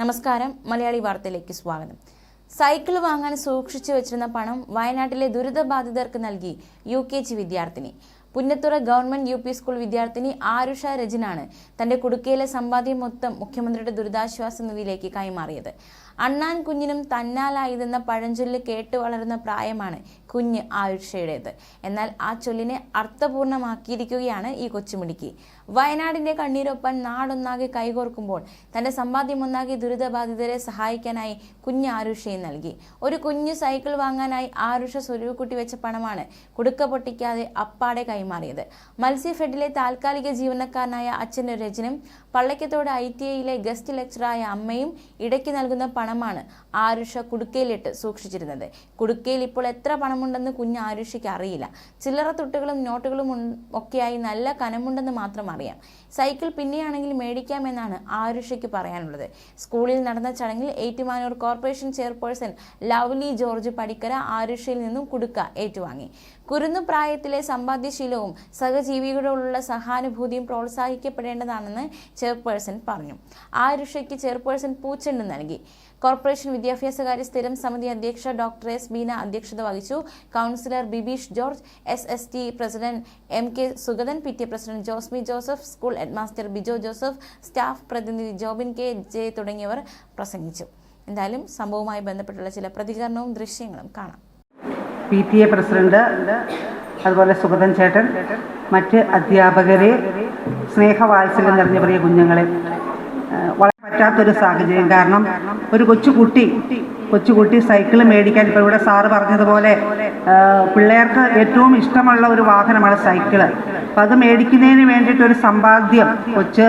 നമസ്കാരം. മലയാളി വാർത്തയിലേക്ക് സ്വാഗതം. സൈക്കിൾ വാങ്ങാൻ സൂക്ഷിച്ചു വെച്ചിരുന്ന പണം വയനാട്ടിലെ ദുരിതബാധിതർക്ക് നൽകി യു കെ ജി വിദ്യാർത്ഥിനി. Punnathura government U P school വിദ്യാർത്ഥിനി ആരുഷ രജനാണ് തന്റെ കുടുക്കയിലെ സമ്പാദ്യം മൊത്തം മുഖ്യമന്ത്രിയുടെ ദുരിതാശ്വാസ നിധിയിലേക്ക് കൈമാറിയത്. അണ്ണാൻ കുഞ്ഞിനും തന്നാലായതെന്ന പഴഞ്ചൊല്ല് കേട്ടു വളർന്ന പ്രായമാണ് കുഞ്ഞ് ആയുഷയുടേത്. എന്നാൽ ആ ചൊല്ലിനെ അർത്ഥപൂർണമാക്കിയിരിക്കുകയാണ് ഈ കൊച്ചുമിടുക്കി. വയനാടിന്റെ കണ്ണീരൊപ്പം നാടൊന്നാകെ കൈകോർക്കുമ്പോൾ തന്റെ സമ്പാദ്യം ഒന്നാകെ ദുരിതബാധിതരെ സഹായിക്കാനായി കുഞ്ഞ് ആരുഷയെ നൽകി. ഒരു കുഞ്ഞ് സൈക്കിൾ വാങ്ങാനായി ആരുഷ സ്വരൂക്കുട്ടി വെച്ച പണമാണ് കുടുക്ക പൊട്ടിക്കാതെ അപ്പാടെ കൈമാറിയത്. മത്സ്യഫെഡിലെ താൽക്കാലിക ജീവനക്കാരനായ അച്ഛൻ രജനും പള്ളക്കത്തോട് ഐ ടി ഐയിലെ ഗസ്റ്റ് ലെക്ചറായ അമ്മയും ഇടയ്ക്ക് നൽകുന്ന പണമാണ് ആരുഷ കുടുക്കയിലിട്ട് സൂക്ഷിച്ചിരുന്നത്. കുടുക്കയിൽ ഇപ്പോൾ എത്ര പണമുണ്ടെന്ന് കുഞ്ഞ് ആരുഷയ്ക്ക് അറിയില്ല. ചില്ലറ തുട്ടുകളും നോട്ടുകളും ഒക്കെയായി നല്ല കനമുണ്ടെന്ന് മാത്രം അറിയാം. സൈക്കിൾ പിന്നെയാണെങ്കിൽ മേടിക്കാമെന്നാണ് ആരുഷയ്ക്ക് പറയാനുള്ളത്. സ്കൂളിൽ നടന്ന ചടങ്ങിൽ ഏറ്റുമാനൂർ കോർപ്പറേഷൻ ചെയർപേഴ്സൺ ലവ്ലി ജോർജ് പടിക്കര ആരുഷയിൽ നിന്നും കുടുക്ക ഏറ്റുവാങ്ങി. കുരുന്നു പ്രായത്തിലെ സമ്പാദ്യശീലവും സഹജീവികളോടുള്ള സഹാനുഭൂതിയും പ്രോത്സാഹിക്കപ്പെടേണ്ടതാണെന്ന് ചെയർപേഴ്സൺ പറഞ്ഞു. ആരുഷയ്ക്ക് ചെയർപേഴ്സൺ പൂച്ചെണ്ട് നൽകി. കോർപ്പറേഷൻ വിദ്യാഭ്യാസകാര്യ സ്ഥിരം സമിതി അധ്യക്ഷ ഡോക്ടർ എസ് ബീന അധ്യക്ഷത വഹിച്ചു. Councillor Bibeesh George S S T president M K Sugathan P T president Josmi Joseph school headmaster Bijo Joseph staff പ്രതിനിധി ജോബിൻ കെ ജെ തുടങ്ങിയവർ പ്രസംഗിച്ചു. എന്തായാലും സംഭവവുമായി ബന്ധപ്പെട്ടുള്ള ചില പ്രതികരണവും ദൃശ്യങ്ങളും കാണാം. പി ടി എ പ്രസിഡന്റ് അതുപോലെ സുഗതൻ ചേട്ടൻ മറ്റ് അധ്യാപകരെ സ്നേഹവാത്സല്യം നിറഞ്ഞ പ്രിയ കുഞ്ഞുങ്ങളെ പറ്റാത്തൊരു സാഹചര്യം. കാരണം ഒരു കൊച്ചുകുട്ടി കൊച്ചുകുട്ടി സൈക്കിൾ മേടിക്കാൻ ഇപ്പോൾ ഇവിടെ സാറ് പറഞ്ഞതുപോലെ പിള്ളേർക്ക് ഏറ്റവും ഇഷ്ടമുള്ള ഒരു വാഹനമാണ് സൈക്കിൾ. അപ്പം അത് മേടിക്കുന്നതിന് വേണ്ടിയിട്ട് ഒരു സമ്പാദ്യം കൊച്ച്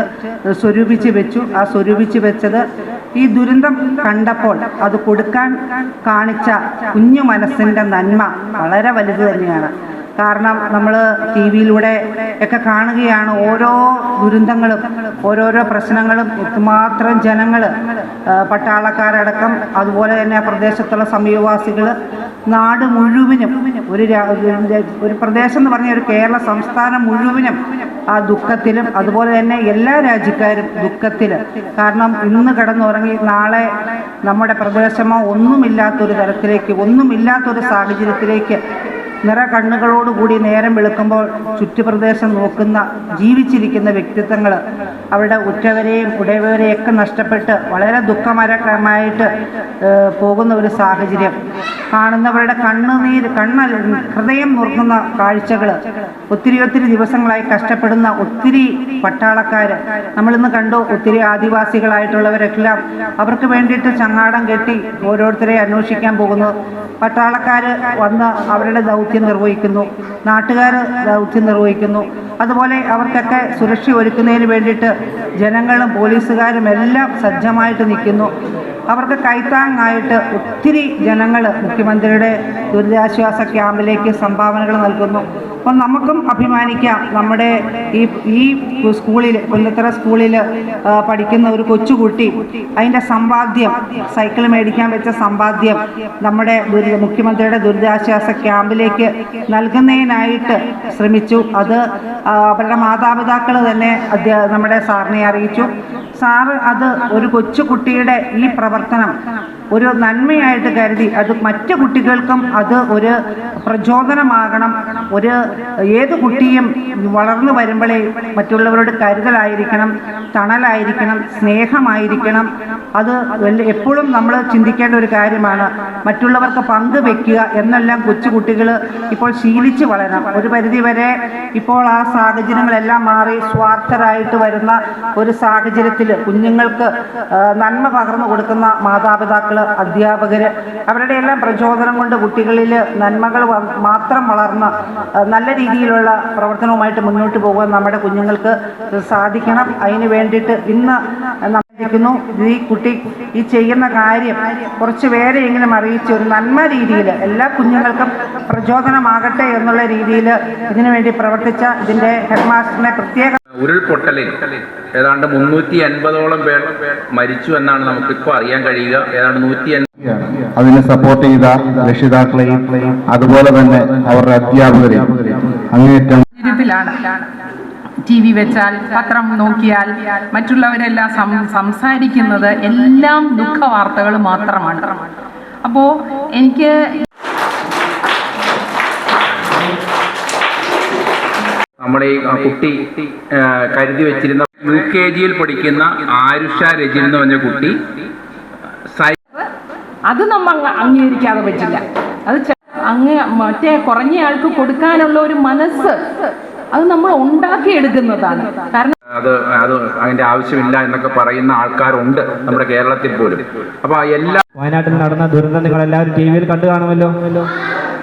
സ്വരൂപിച്ച് വെച്ചു. ആ സ്വരൂപിച്ച് വെച്ചത് ഈ ദുരന്തം കണ്ടപ്പോൾ അത് കൊടുക്കാൻ കാണിച്ച കുഞ്ഞു മനസ്സിന്റെ നന്മ വളരെ വലുത് തന്നെയാണ്. കാരണം നമ്മൾ ടി വിയിലൂടെ ഒക്കെ കാണുകയാണ് ഓരോ ദുരന്തങ്ങളും ഓരോരോ പ്രശ്നങ്ങളും എത്രമാത്രം ജനങ്ങൾ പട്ടാളക്കാരടക്കം അതുപോലെ തന്നെ പ്രദേശത്തുള്ള സമീപവാസികൾ നാട് മുഴുവനും ഒരു- ഒരു പ്രദേശം എന്ന് പറഞ്ഞ ഒരു കേരള സംസ്ഥാനം മുഴുവനും ആ ദുഃഖത്തിലും അതുപോലെ തന്നെ എല്ലാ രാജ്യക്കാരും ദുഃഖത്തിൽ കാരണം ഇന്ന് കിടന്നുറങ്ങി നാളെ നമ്മുടെ പ്രദേശമോ ഒന്നുമില്ലാത്തൊരു തരത്തിലേക്ക് ഒന്നുമില്ലാത്തൊരു സാഹചര്യത്തിലേക്ക് നിറ കണ്ണുകളോടുകൂടി നേരം വെളുക്കുമ്പോൾ ചുറ്റുപ്രദേശം നോക്കുന്ന ജീവിച്ചിരിക്കുന്ന വ്യക്തിത്വങ്ങൾ അവരുടെ ഉറ്റവരെയും ഉടയവരെയൊക്കെ നഷ്ടപ്പെട്ട് വളരെ ദുഃഖമരമായിട്ട് പോകുന്ന ഒരു സാഹചര്യം. കാണുന്നവരുടെ കണ്ണുനീര് കണ്ണ ഹൃദയം നുറുക്കുന്ന കാഴ്ചകൾ ഒത്തിരി ഒത്തിരി ദിവസങ്ങളായി കഷ്ടപ്പെടുന്ന ഒത്തിരി പട്ടാളക്കാർ നമ്മളിന്ന് കണ്ടു ഒത്തിരി ആദിവാസികളായിട്ടുള്ളവരെല്ലാം അവർക്ക് വേണ്ടിയിട്ട് ചങ്ങാടം കെട്ടി ഓരോരുത്തരെ അന്വേഷിക്കാൻ പോകുന്നു. പട്ടാളക്കാർ വന്ന് അവരുടെ ദൗത്യം നിർവഹിക്കുന്നു. നാട്ടുകാർ ദൗത്യം നിർവഹിക്കുന്നു. അതുപോലെ അവർക്കൊക്കെ സുരക്ഷ ഒരുക്കുന്നതിന് വേണ്ടിയിട്ട് ജനങ്ങളും പോലീസുകാരും എല്ലാം സജ്ജമായിട്ട് നിൽക്കുന്നു. അവർക്ക് കൈത്താങ്ങായിട്ട് ഒത്തിരി ജനങ്ങൾ മുഖ്യമന്ത്രിയുടെ ദുരിതാശ്വാസ ക്യാമ്പിലേക്ക് സംഭാവനകൾ നൽകുന്നു. അപ്പം നമുക്കും അഭിമാനിക്കാം. നമ്മുടെ ഈ ഈ സ്കൂളിൽ കൊല്ലത്തറ സ്കൂളിൽ പഠിക്കുന്ന ഒരു കൊച്ചുകുട്ടി അതിന്റെ സമ്പാദ്യം സൈക്കിൾ മേടിക്കാൻ വെച്ച സമ്പാദ്യം നമ്മുടെ മുഖ്യമന്ത്രിയുടെ ദുരിതാശ്വാസ ക്യാമ്പിലേക്ക് നൽകുന്നതിനായിട്ട് ശ്രമിച്ചു. അത് അവരുടെ മാതാപിതാക്കൾ തന്നെ നമ്മുടെ സാറിനെ അറിയിച്ചു. സാറ് അത് ഒരു കൊച്ചു കുട്ടിയുടെ ഈ പ്രവർത്തനം ഒരു നന്മയായിട്ട് കരുതി. അത് മറ്റു കുട്ടികൾക്കും അത് ഒരു പ്രചോദനമാകണം. ഒരു ഏത് കുട്ടിയും വളർന്നു വരുമ്പോഴേ മറ്റുള്ളവരോട് കരുതലായിരിക്കണം തണലായിരിക്കണം സ്നേഹമായിരിക്കണം. അത് എപ്പോഴും നമ്മൾ ചിന്തിക്കേണ്ട ഒരു കാര്യമാണ്. മറ്റുള്ളവർക്ക് പങ്കുവെക്കുക എന്നെല്ലാം കൊച്ചുകുട്ടികൾ ഇപ്പോൾ ശീലിച്ച് വളരണം. ഒരു പരിധി വരെ ഇപ്പോൾ ആ സാഹചര്യങ്ങളെല്ലാം മാറി സ്വാർത്ഥരായിട്ട് വരുന്ന ഒരു സാഹചര്യത്തിൽ കുഞ്ഞുങ്ങൾക്ക് നന്മ പകർന്നു കൊടുക്കുന്ന മാതാപിതാക്കൾ അധ്യാപകർ അവരുടെ എല്ലാം പ്രചോദനം കൊണ്ട് കുട്ടികളിൽ നന്മകൾ മാത്രം വളർന്ന് നല്ല രീതിയിലുള്ള പ്രവർത്തനവുമായിട്ട് മുന്നോട്ട് പോകാൻ നമ്മുടെ കുഞ്ഞുങ്ങൾക്ക് സാധിക്കണം. അതിന് വേണ്ടിയിട്ട് ഇന്ന് നമ്മളിരിക്കുന്നു ഈ കുട്ടി ഈ ചെയ്യുന്ന കാര്യം കുറച്ച് പേരെയെങ്കിലും അറിയിച്ച് ഒരു നന്മ രീതിയിൽ എല്ലാ കുഞ്ഞുങ്ങൾക്കും പ്രചോദനമാകട്ടെ എന്നുള്ള രീതിയിൽ ഇതിനുവേണ്ടി പ്രവർത്തിച്ച ഇതിന്റെ ഹെഡ്മാസ്റ്ററിനെ പ്രത്യേക ഉരുൾപൊട്ടലിൽ ഏതാണ്ട് മുന്നൂറ്റി അൻപതോളം പേർ മരിച്ചു എന്നാണ് നമുക്ക് ഇപ്പോൾ അറിയാൻ കഴിയുക. ഏതാണ്ട് നൂറ്റി അതിനെ സപ്പോർട്ട് ചെയ്ത രക്ഷിതാക്കളെയും അതുപോലെ തന്നെ അവരുടെ അധ്യാപകരെയും അങ്ങേറ്റം ടി വി വെച്ചാൽ പത്രം നോക്കിയാൽ മറ്റുള്ളവരെല്ലാം സംസാരിക്കുന്നത് എല്ലാം ദുഃഖ വാർത്തകൾ മാത്രമാണ്. അപ്പോൾ എനിക്ക് നമ്മുടെ ഈ കുട്ടി കരുതി വെച്ചിരുന്ന യു കെ ജിയിൽ പഠിക്കുന്ന ആരുഷ രജിൻ എന്ന് പറഞ്ഞ കുട്ടി അത് നമ്മ അംഗീകരിക്കാതെ പറ്റില്ല. അത് അങ്ങ് മറ്റേ കുറഞ്ഞ ആൾക്ക് കൊടുക്കാനുള്ള ഒരു മനസ്സ് അത് നമ്മൾ ഉണ്ടാക്കിയെടുക്കുന്നതാണ്. കാരണം അത് അത് അതിന്റെ ആവശ്യമില്ല എന്നൊക്കെ പറയുന്ന ആൾക്കാരുണ്ട് നമ്മുടെ കേരളത്തിൽ പോലും. അപ്പൊ എല്ലാ വയനാട്ടിൽ നടന്ന ദുരന്തം നിങ്ങൾ എല്ലാവരും ടി വിയിൽ കണ്ടു കാണുമല്ലോ.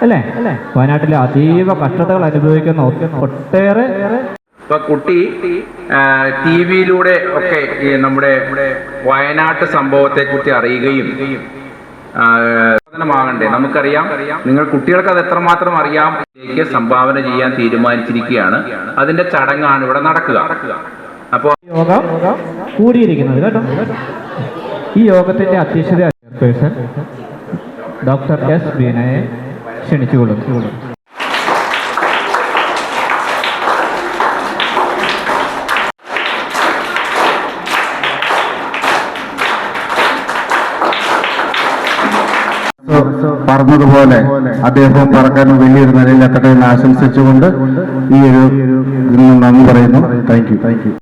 അല്ലേ? അല്ലേ വയനാട്ടിലെ അതീവ കഷ്ടതകൾ അനുഭവിക്കുന്ന ഒട്ടേറെ ഇപ്പൊ കുട്ടി ടി വിയിലൂടെ ഒക്കെ നമ്മുടെ വയനാട്ട് സംഭവത്തെ കുറിച്ച് അറിയുകയും ആ, പ്രചോദനമാകണ്ടേ നമുക്കറിയാം നിങ്ങൾ കുട്ടികൾക്ക് അത് എത്രമാത്രം അറിയാം സംഭാവന ചെയ്യാൻ തീരുമാനിച്ചിരിക്കുകയാണ്. അതിന്റെ ചടങ്ങാണ് ഇവിടെ നടക്കുക. അപ്പോൾ യോഗ കൂടിയിരിക്കുന്നത് കേട്ടോ. ഈ യോഗത്തിന്റെ അധ്യക്ഷത ഡോക്ടർ എസ് ബീനയെ പറഞ്ഞതുപോലെ അദ്ദേഹം പറക്കാൻ വലിയൊരു നിലയിൽ എത്തട്ടെ എന്ന് ആശംസിച്ചുകൊണ്ട് ഈ ഒരു നന്ദി പറയുന്നു. Thank you thank you